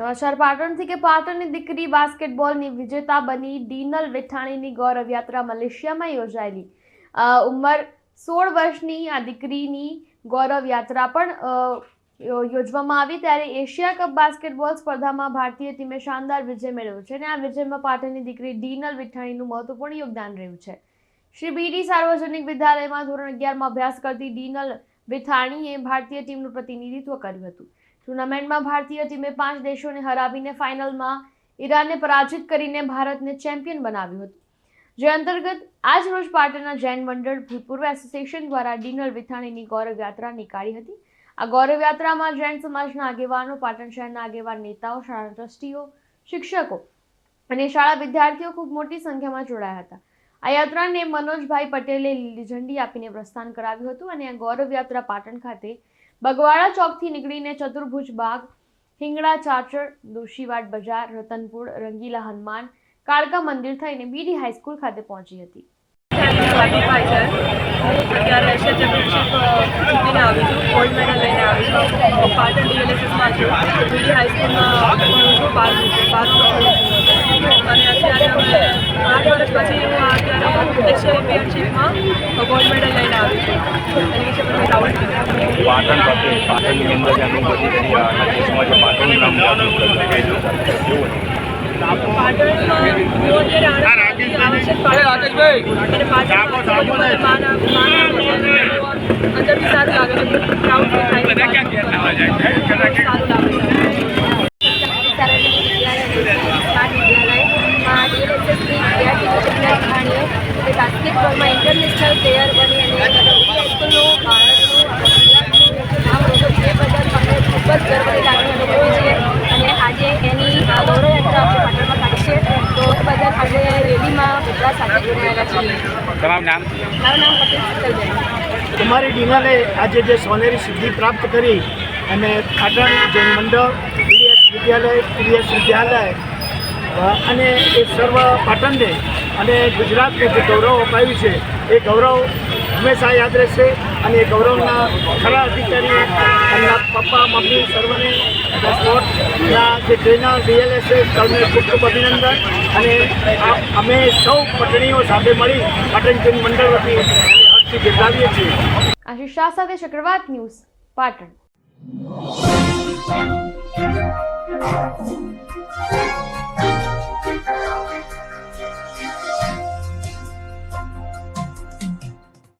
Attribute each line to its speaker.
Speaker 1: સમાચાર પાટણથી કે પાટણની દીકરી બાસ્કેટબોલની વિજેતા બની ડીનલ વિઠાણીની ગૌરવ યાત્રા મલેશિયામાં યોજાયેલી. ઉંમર સોળ વર્ષની આ દીકરીની ગૌરવ યાત્રા પણ યોજવામાં આવી ત્યારે એશિયા કપ બાસ્કેટબોલ સ્પર્ધામાં ભારતીય ટીમે શાનદાર વિજય મેળવ્યો છે અને આ વિજયમાં પાટણની દીકરી ડીનલ વિઠાણીનું મહત્વપૂર્ણ યોગદાન રહ્યું છે. શ્રી બીડી સાર્વજનિક વિદ્યાલયમાં ધોરણ અગિયારમાં અભ્યાસ કરતી ડીનલ વિથાણીએ ભારતીય ટીમનું પ્રતિનિધિત્વ કર્યું હતું. ટુર્નામેન્ટમાં ભારતીય ટીમે પાંચ દેશોને હરાવીને ફાઇનલમાં ઈરાનને પરાજિત કરીને ભારતને ચેમ્પિયન બનાવ્યું હતું. જે અંતર્ગત આજ રોજ પાટણના જૈન મંડળ ભૂતપૂર્વ એસોસિએશન દ્વારા ડિનર વિથાણીની ગૌરવ યાત્રા નીકાળી હતી. આ ગૌરવ યાત્રામાં જૈન સમાજના આગેવાનો, પાટણ શહેરના આગેવાન નેતાઓ શાળા ટ્રસ્ટીઓ, શિક્ષકો અને શાળા વિદ્યાર્થીઓ ખૂબ મોટી સંખ્યામાં જોડાયા હતા. આ યાત્રાને મનોજભાઈ પટેલે લીલી ઝંડી આપીને પ્રસ્થાન કરાવ્યું હતું અને આ ગૌરવ યાત્રા પાટણ ખાતે બગવાડા ચોકથી નીકળીને ચતુર્ભુજ બાગ, હિંગળા ચાચર દોશીવાડ બજાર, રતનપુર, રંગીલા હનુમાન, કાળકા મંદિર થઈને બીડી હાઈસ્કૂલ ખાતે પહોંચી હતી.
Speaker 2: પાટણ હાઈસ્કૂલમાં બારમું ભણું છું અને અત્યારે અમે આઠ વર્ષ પછી હું આ અત્યારે એશિયા ચેમ્પિયનશિપમાં ગોલ્ડ મેડલ લઈને આવી છું એની વિશે મને પ્રાઉડ ફીલ
Speaker 3: પાટણ પાસે પાટણની અંદર જે અનુભૂતિ કરી આ નાટ્ય જે પાટણનું નામ
Speaker 2: સારું લાગે છે સારું લાગે છે
Speaker 4: બાસ્કેટબોલમાં ઇન્ટરનેશનલ પ્લેયર બની અને હાઈસ્કૂલનું ભારતનું ગુજરાતનું નામ રોશન છે એ બદલ અમને ખૂબ જ ગર્વની લાગણી અનુભવી છે અને આજે એની આ ગૌરવ યાત્રા આપણે પાટણમાં કાઢી છે તો એ બદલ આજે રેલીમાં બધા સાથે જોડાયેલા છીએ.
Speaker 3: તમારું નામ?
Speaker 4: મારું નામ પટેલ શીતલબેન
Speaker 5: અમારી ડીનાલે આજે જે સોનેરી સિદ્ધિ પ્રાપ્ત કરી અને પાટણ જૈન મંડળ પીડીએસ વિદ્યાલય પીડીએસ વિદ્યાલય અને એ સર્વ પાટણને અને ગુજરાતને જે ગૌરવ અપાયું છે એ ગૌરવ હંમેશા યાદ રહેશે અને એ ગૌરવના ખરા અધિકારી એમના પપ્પા, મમ્મી સર્વને સ્પોર્ટ્સના જે ટ્રેનર ડીએલએસએસ સૌને ખૂબ ખૂબ અભિનંદન. અને અમે સૌ પટણીઓ સાથે મળી પાટણ જૈન મંડળ વતી હર્ષથી બિરદાવીએ છીએ.
Speaker 1: આશિષ શાહ સાથે ચક્રવાત ન્યૂઝ પાટણ.